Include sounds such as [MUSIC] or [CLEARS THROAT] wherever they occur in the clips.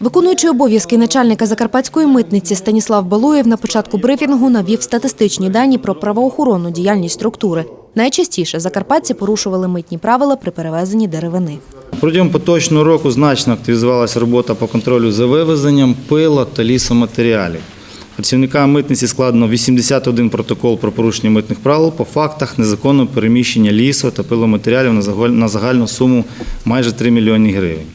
Виконуючий обов'язки начальника закарпатської митниці Станіслав Балуєв на початку брифінгу навів статистичні дані про правоохоронну діяльність структури. Найчастіше закарпатці порушували митні правила при перевезенні деревини. Протягом поточного року значно активізувалася робота по контролю за вивезенням пила та лісоматеріалів. Працівникам митниці складено 81 протокол про порушення митних правил по фактах незаконного переміщення лісу та пиломатеріалів на загальну суму майже 3 мільйони гривень.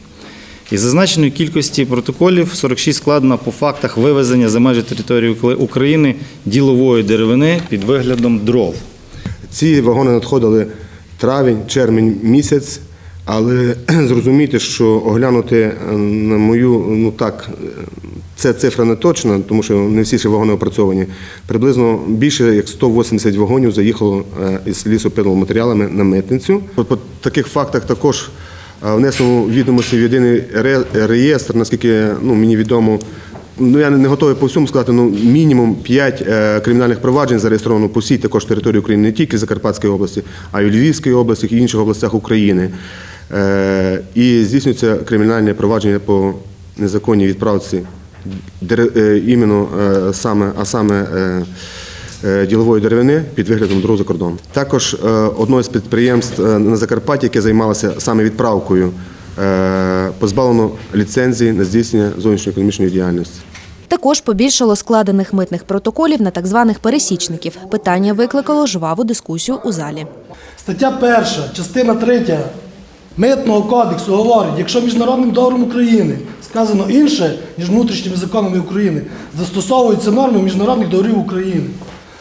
Із зазначеної кількості протоколів 46 складено по фактах вивезення за межі території України ділової деревини під виглядом дров. Ці вагони надходили травень, червень місяць, але [CLEARS THROAT] зрозуміти, що оглянути е, на мою, ну так, е, це цифра не точна, тому що не всі ще вагони опрацьовані. Приблизно більше як 180 вагонів заїхало е, із лісопиломатеріалами на митницю. По таких фактах також внесено відомості в єдиний реєстр, наскільки ну, мені відомо. Ну, я не готовий по всьому сказати, ну мінімум 5 е, кримінальних проваджень зареєстровано по всій також території України, не тільки Закарпатської області, а й у Львівській області і інших областях України. Е, і здійснюється кримінальне провадження по незаконній відправці е, іменно саме, а саме ділової деревини під виглядом дров за кордон. Також е, одне з підприємств е, на Закарпатті, яке займалося саме відправкою, е, позбавлено ліцензії на здійснення зовнішньоекономічної діяльності. Також побільшало складених митних протоколів на так званих пересічників. Питання викликало жваву дискусію у залі. Стаття 1, частина 3 Митного кодексу говорить, якщо міжнародним договором України сказано інше, ніж внутрішніми законами України, застосовуються норми міжнародних договорів України.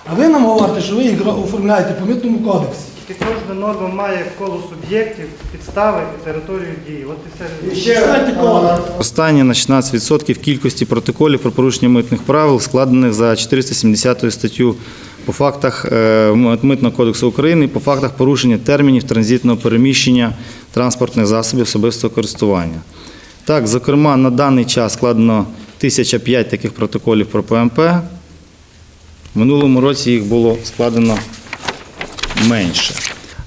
А ви нам говорите, що ви їх оформляєте по митному кодексі. Тільки кожна норма має коло суб'єктів, підстави і територію дії. От і все. Кодекс. Останнє на 16% кількості протоколів про порушення митних правил, складених за 470 статтю по фактах е, Митного кодексу України, по фактах порушення термінів транзитного переміщення транспортних засобів особистого користування. Так, зокрема, на даний час складено 1005 таких протоколів про ПМП. В минулому році їх було складено менше.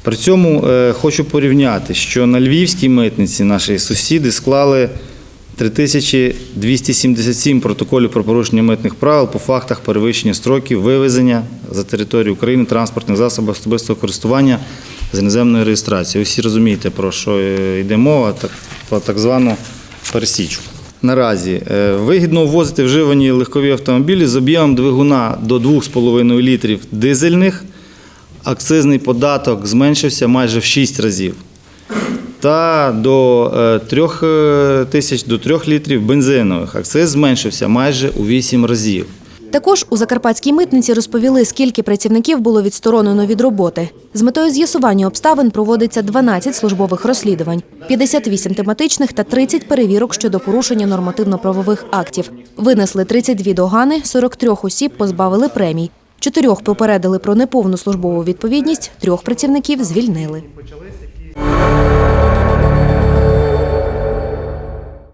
При цьому е, хочу порівняти, що на львівській митниці наші сусіди склали 3277 протоколів про порушення митних правил по фактах перевищення строків вивезення за територію України транспортних засобів особистого користування з іноземною реєстрацією. Всі розумієте, про що е, йде мова, так, про так звану пересічку. Наразі е, вигідно ввозити вживані легкові автомобілі з об'ємом двигуна до 2,5 літрів дизельних. Акцизний податок зменшився майже в 6 разів. Та до 3 тисяч до 3 літрів бензинових. Акциз зменшився майже у 8 разів. Також у закарпатській митниці розповіли, скільки працівників було відсторонено від роботи. З метою з'ясування обставин проводиться 12 службових розслідувань, 58 тематичних та 30 перевірок щодо порушення нормативно-правових актів. Винесли 32 догани, 43 осіб позбавили премій. Чотирьох попередили про неповну службову відповідність, трьох працівників звільнили. Почалися